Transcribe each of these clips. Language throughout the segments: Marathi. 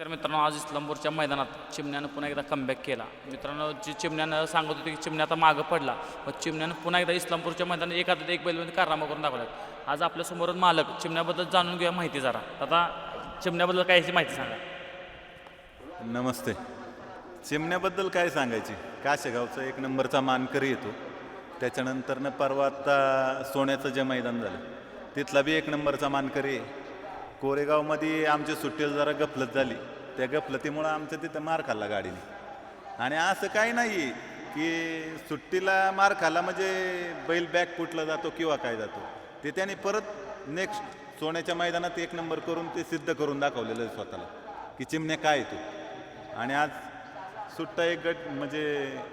तर मित्रांनो आज इस्लामपूरच्या मैदानात चिमण्यानं पुन्हा एकदा कमबॅक केला. मित्रांनो जी चिमण्यानं सांगत होती की चिमण्या आता मागं पडला पण चिमण्यानं पुन्हा एकदा इस्लामपूरच्या मैदानात एक एक बैलमध्ये म्हणजे कारनामा करून दाखवल्यात आज आपल्यासमोर मालक चिमण्याबद्दल जाणून घेऊया माहिती जरा. आता चिमण्याबद्दल काय याची माहिती सांगा. नमस्ते. चिमण्याबद्दल काय सांगायची? काशेगावचा एक नंबरचा मानकरी येतो. त्याच्यानंतरनं परवा आता सोन्याचं जे मैदान झालं तिथला बी एक नंबरचा मानकरी आहे. कोरेगावमध्ये आमची सुट्टीला जरा गफलत झाली. त्या गफलतीमुळं आमचं तिथं मार खाल्ला गाडीने. आणि असं काही नाही की सुट्टीला मार खाल्ला म्हणजे बैल बॅग कुठला जातो किंवा काय जातो. ते त्याने परत नेक्स्ट सोन्याच्या मैदानात एक नंबर करून ते सिद्ध करून दाखवलेलं आहे स्वतःला की चिमण्या काय येतो आणि आज सुट्टा एक गट म्हणजे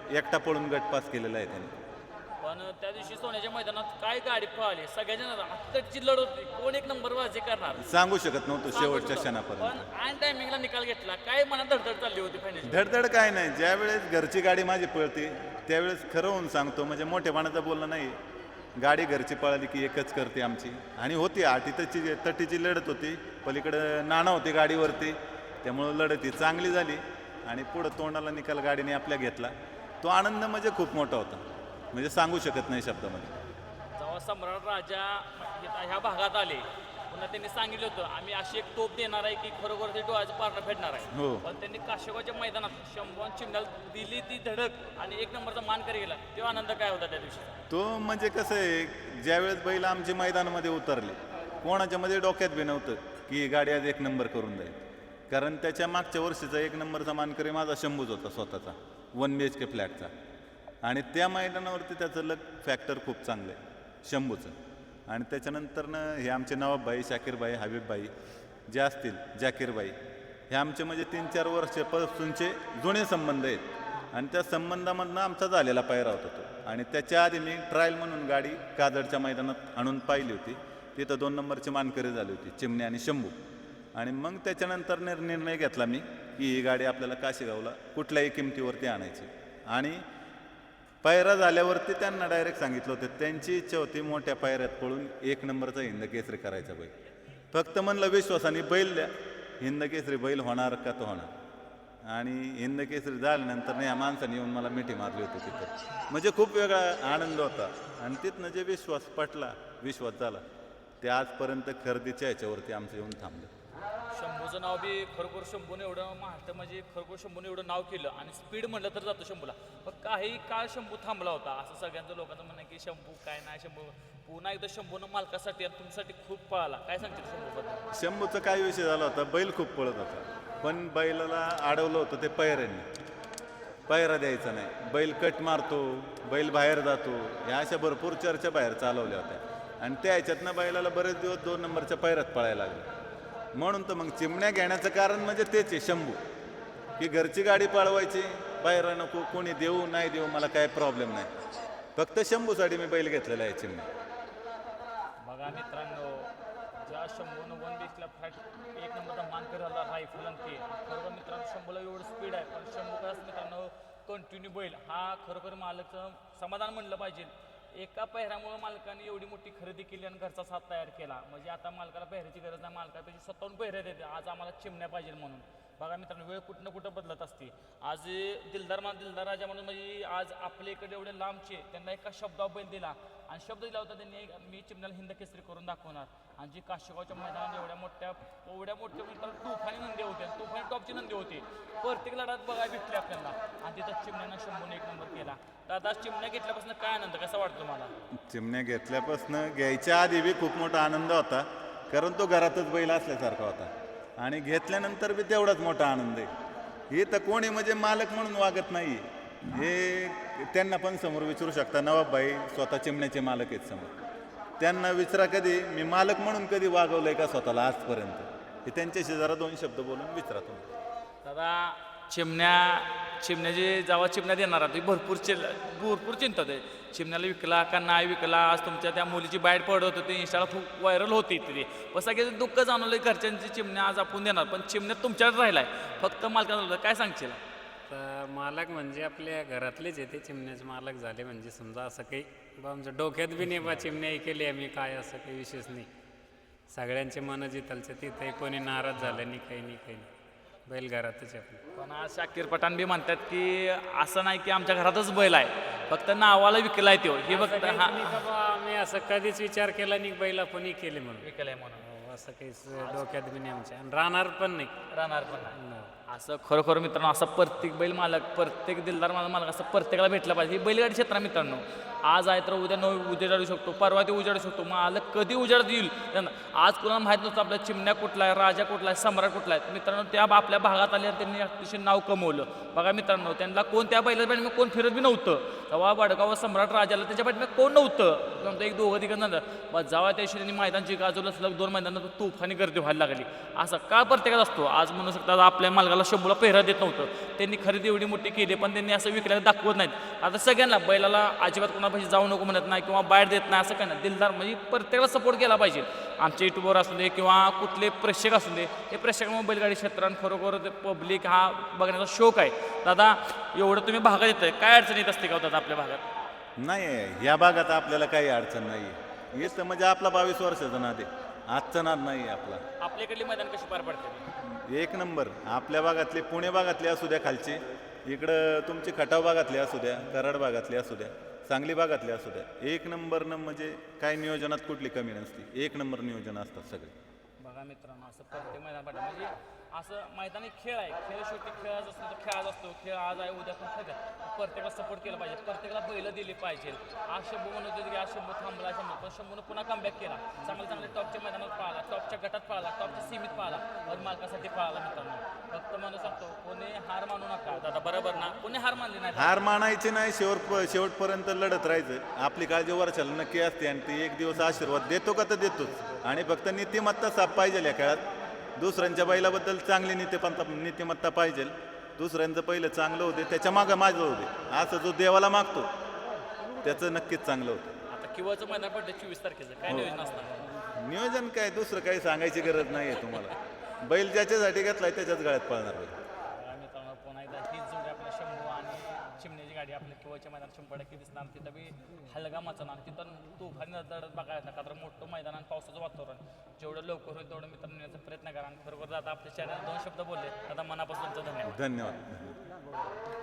एकटा पळून गट पास केलेला आहे त्याने. पण त्या दिवशी सोन्याच्या मैदानात काय गाडी पळाली? सगळ्याच्या आत्ताची लढत होती. कोण एक नंबर वाजे करणार? सांगू शकत नव्हतो शेवटच्या पण क्षणापर्यंत आन टायमिंगला निकाल घेतला. काय मनात धडधड चालली होती फायनल धडधड काय नाही. ज्या वेळेस घरची गाडी माझी पळते त्यावेळेस खरं होऊन सांगतो म्हणजे मोठेपणाचं बोलणं नाही. गाडी घरची पळाली की एकच करते आमची. आणि होती आठीतची तटीची लढत होती. पलीकडं नाणं होती गाडीवरती. त्यामुळं लढत ही चांगली झाली. आणि पुढं तोंडाला निकाल गाडीने आपल्या घेतला. तो आनंद म्हणजे खूप मोठा होता. म्हणजे सांगू शकत नाही शब्दामध्ये. जेव्हा सम्राट राजा इथं ह्या भागात आले पुन्हा त्यांनी सांगितलं होतं आम्ही अशी एक तोप देणार आहे की खरोखर ते डोळ्याचं पारणं फेडणार आहे. हो. पण त्यांनी काशेगावच्या मैदानात शंभर चिमण्याला दिली ती धडक आणि एक नंबरचा मान करी गेला. तेव्हा आनंद काय होता त्या दिवशी? तो म्हणजे कसं आहे ज्यावेळेस बैल आमचे मैदानामध्ये उतरले कोणाच्या मध्ये डोक्यात बी नव्हतं की ही गाडी आज एक नंबर करून जाईल कारण त्याच्या मागच्या वर्षीचा एक नंबरचा मानकरी माझा शंभूच होता स्वतःचा वन बी एच के फ्लॅटचा आणि त्या मैदानावरती त्याचं लक फॅक्टर खूप चांगलं आहे. शंभूचं. आणि त्याच्यानंतरनं हे आमचे नवाबबाई शाकीरबाई हबीबबाई जे असतील जाकीरबाई हे आमचे म्हणजे तीन चार वर्षापासूनचे जुने संबंध आहेत. आणि त्या संबंधामधनं आमचा झालेला पायरा होता तो. आणि त्याच्या आधी मी ट्रायल म्हणून गाडी कादडच्या मैदानात आणून पाहिली होती. तिथं दोन नंबरची मानकरी झाली होती चिमणे आणि शंभू. आणि मग त्याच्यानंतर निर्णय घेतला मी की ही गाडी आपल्याला काशीगावला कुठल्याही किमतीवरती आणायची. आणि पायरा झाल्यावरती त्यांना डायरेक्ट सांगितलं होतं. त्यांची इच्छा होती मोठ्या पायऱ्यात पळून एक नंबरचा हिंद केसरी करायचा बैल. फक्त म्हणलं विश्वासाने बैल द्या. हिंद केसरी बैल होणार का तो होणार. आणि हिंद केसरी झाल्यानंतर नाही या माणसाने येऊन मला मिठी मारली होती तिथं. म्हणजे खूप वेगळा आनंद होता. आणि तिथनं जे विश्वास पटला विश्वास झाला ते आजपर्यंत खरेदीच्या ह्याच्यावरती आमचं येऊन थांबलं. शंभूचं नाव बी खरोखर शंभूने एवढं महाराष्ट्र म्हणजे खरोखर शंभूने एवढं नाव केलं आणि स्पीड म्हणलं तर जातो शंभूला. पण काही काळ शंभू थांबला होता. असं सगळ्यांचं लोकांचं म्हणणं की शंभू काय नाही शंभू पुन्हा एकदा शंभूनं मालकासाठी आणि तुमच्यासाठी खूप पळाला. काय सांगते शंभूबद्दल? शंभूचा काय विषय झाला होता? बैल खूप पळत होता. पण बैलाला अडवलं होतं ते पैऱ्यांनी. पैरा द्यायचा नाही. बैल कट मारतो बैल बाहेर जातो. ह्या अशा भरपूर चर्चा बाहेर चालवल्या होत्या. आणि त्या ह्याच्यातनं बैलाला बरेच दिवस दोन नंबरच्या पैरात पळायला लागले. म्हणून तर मग चिमण्या घेण्याचं कारण म्हणजे तेच आहे शंभू. की घरची गाडी पळवायची बाहेर नको कोणी देऊ नाही देऊ मला काय प्रॉब्लेम नाही. फक्त शंभूसाठी मी बैल घेतलेला आहे चिमण्या. बघा मित्रांनो ज्या शंभूनं वन बीचला फॅट एक नंबरचा मानकर झाला रायफल आणि ते खरोखर मित्रांनो शंभूला एवढं स्पीड आहे पण शंभू काय मित्रांनो कंटिन्यू बैल. हा खरोखर मालकचं समाधान म्हणलं पाहिजे. एका पेहऱ्यामुळे मालकाने एवढी मोठी खरेदी केली आणि घरचा साथ तयार केला. म्हणजे आता मालकाला पेहऱ्याची गरज नाही मालकापेक्षा स्वतःहून पेहऱ्या देते. आज आम्हाला चिमण्या पाहिजे म्हणून. बघा मित्रांनो वेळ कुठं कुठं बदलत असते. आज दिलदार मा दिलदार राजा म्हणून म्हणजे आज आपल्या इकडे एवढे लांबचे त्यांना एका शब्दावर बैल दिला. आणि शब्द दिला होता त्यांनी मी चिमण्याला हिंद केसरी करून दाखवणार. आणि जी काशेगावच्या मैदानात एवढ्या मोठ्या एवढ्या मोठ्या म्हणजे मित्रांनो तुफानी नंदी होते आणि तुफानी टॉपची नंदी होती. प्रत्येक लढात बघा भेटली आपल्याला. आणि तिथं चिमण्यानं शंभूने एक नंबर केला. दादा चिमण्या घेतल्यापासून काय आनंद कसा वाटतो मला चिमण्या घेतल्यापासून घ्यायच्या आधी बी खूप मोठा आनंद होता. कारण तो घरातच बैल असल्यासारखा होता. आणि घेतल्यानंतर बी तेवढाच मोठा आनंद आहे. हे तर कोणी म्हणजे मालक म्हणून वागत नाही. हे त्यांना पण समोर विचारू शकता नवाबबाई स्वतः चिमण्याचे मालक आहेत समोर. त्यांना विचारा कधी मी मालक म्हणून कधी वागवलं आहे का स्वतःला आजपर्यंत? हे त्यांच्याशी जरा दोन शब्द बोलून विचारा तुम्ही. दादा चिमण्या चिमण्याची जावा चिमण्या देणार ती भरपूर चिल भरपूर चिंता आहे चिमण्याला विकला का नाही विकला? आज तुमच्या त्या मुलीची बाईट पडत होती इंस्टाला खूप व्हायरल होती तिथे पण सगळ्याचं दुःख जाणवलं घरच्यांची चिमण्या आज आपण देणार. पण चिमण्यात तुमच्याकडे राहिलाय. फक्त मालकाला काय सांगशील? तर मालक म्हणजे आपल्या घरातलेच येते चिमण्याचे मालक झाले म्हणजे समजा असं काही बा आमच्या डोक्यात बी नाही बा चिमण्याही केली आम्ही काय असं काही विशेष नाही. सगळ्यांचे मन जिथलचे तिथे कोणी नाराज झालं नाही काही नाही काही. नाही बैल घरातच आहे. आपलं पण आज शाकीर पठाण बी म्हणतात की असं नाही की आमच्या घरातच बैल आहे. फक्त नावाला विकलाय तो. हे फक्त हा आम्ही असं कधीच विचार केला नाही बैल आपण केले म्हणून. विकलाय म्हणून. असं काहीच डोक्यात बी नाही आमच्या. आणि राहणार पण नाही. राहणार पण नाही. असं खरोखर मित्रांनो असं प्रत्येक बैल मालक प्रत्येक दिलदार माझा मालक असं प्रत्येकाला भेटलं पाहिजे. ही बैलगाडी क्षेत्र मित्रांनो. आज आहे तर उद्या न उजेडाडू शकतो परवा ते उजाडू शकतो. मालक कधी उजाड देईल? त्यांना आज कुणाला माहीत नसतं आपल्या चिमण्या कुठला आहे राजा कुठला आहे सम्राट कुठला आहे मित्रांनो त्या आपल्या भागात आले आणि त्यांनी अतिशय नाव कमवलं. बघा मित्रांनो त्यांना कोण त्या बैलाच्या पाठीमागे कोण फिरत बी नव्हतं. तेव्हा वडगाव सम्राट राजाला त्याच्या पाठीमागे कोण नव्हतं? एक दोघं तिघं नंतर जेव्हा त्या दिवशी त्यांनी मैदानची गाजवलं सलग दोन मैदानात तुफानी गर्दी व्हायला लागली. असं का प्रत्येकात असतो. आज म्हणू शकतात आपल्या मालकाला शंभूला पेहरा देत नव्हतं. त्यांनी खरेदी एवढी मोठी केली पण त्यांनी असं विकल्याला दाखवत नाहीत. आता सगळ्यांना बैलाला अजिबात कोणापाशी जाऊ नको म्हणत नाही किंवा बाहेर देत नाही असं काय नाही. दिलदार म्हणजे प्रत्येकाला सपोर्ट केला पाहिजे. आमच्या युट्यूबवर असू दे किंवा कुठले प्रेक्षक असू दे हे प्रेक्षकांमुळे बैलगाडी क्षेत्रात खरोखर ते पब्लिक हा बघण्याचा शौक आहे. दादा एवढं तुम्ही भागात येत काय अडचण येत असते का हो दादा आपल्या भागात? नाही या भागात आपल्याला काही अडचण नाही येतं म्हणजे आपला बावीस वर्षाचा नाद आहे. आजचा नाद नाही आपला. आपल्याकडली मैदान कशी पार पडते? एक नंबर. आपल्या भागातले पुणे भागातले असू द्या खालचे इकडं तुमची खटाव भागातले असू द्या कराड भागातले असू द्या सांगली भागातले असू द्या एक नंबरनं म्हणजे काय नियोजनात कुठली कमी नसते. एक नंबर नियोजन असतात सगळे. बघा मित्रांनो असं प्रत्येक मैदान पाठा म्हणजे असं मैदानी खेळ आहे. खेळ शेवटी खेळायचा असतो तर खेळाच असतो. खेळ आज आहे उद्या पण खेळ प्रत्येकाला सपोर्ट केला पाहिजे. प्रत्येकाला बैलं दिली पाहिजे. आज शंभू म्हणत होते की आज शंभू थांबला शंभू पण शंभूनं पुन्हा कमबॅक केला. चांगल्या चांगल्या टॉपच्या मैदानात पाहिला टॉपच्या गटात पाहिला टॉपच्या सीमित पाहिला और मालकासाठी पळाला मित्रांनो. फक्त म्हणू शकतो कोणी हार मानू नका. दादा बरोबर ना? कोणी हार मानली नाही? हार मानायची नाही. शेवट शेवटपर्यंत लढत राहायचं. आपली काळजी वर्षाला नक्की असते आणि ती एक दिवस आशीर्वाद देतो का तर देतोच. आणि फक्त नीतिमत्ता साप पाहिजे या खेळात. दुसऱ्यांच्या बैलाबद्दल चांगली नीतिमत्ता नीतिमत्ता पाहिजे. दुसऱ्यांचं पहिलं चांगलं होते त्याच्या मागं माझं होते असं जो देवाला मागतो त्याचं नक्कीच चांगलं होतं. आता किंवाचं मैदान पडलं चोवीस तारखेचं. काय नियोजन असणार? नियोजन काय दुसरं काही सांगायची गरज नाही आहे तुम्हाला. बैल ज्याच्यासाठी घेतलाय त्याच्याच गाळ्यात पळणार बैल बघा मित्रांनो पुन्हा एकदा हीच जोडी आपल्या शंभू आणि चिमण्याची गाडी आपल्या किंवाच्या मैदान शंभर टक्के दिसणार तिथं बी हलगा मचणार तिथं तुफानी दडत बघायला का तर मोठं मैदान आणि पावसाचं वातावरण. जेवढं लवकर होईल तेवढं मित्रांनो नेण्याचा प्रयत्न करा. आणि बरोबर आता आपल्या चॅनल दोन शब्द बोलले. आता मनापासून तुमचं धन्यवाद. धन्यवाद.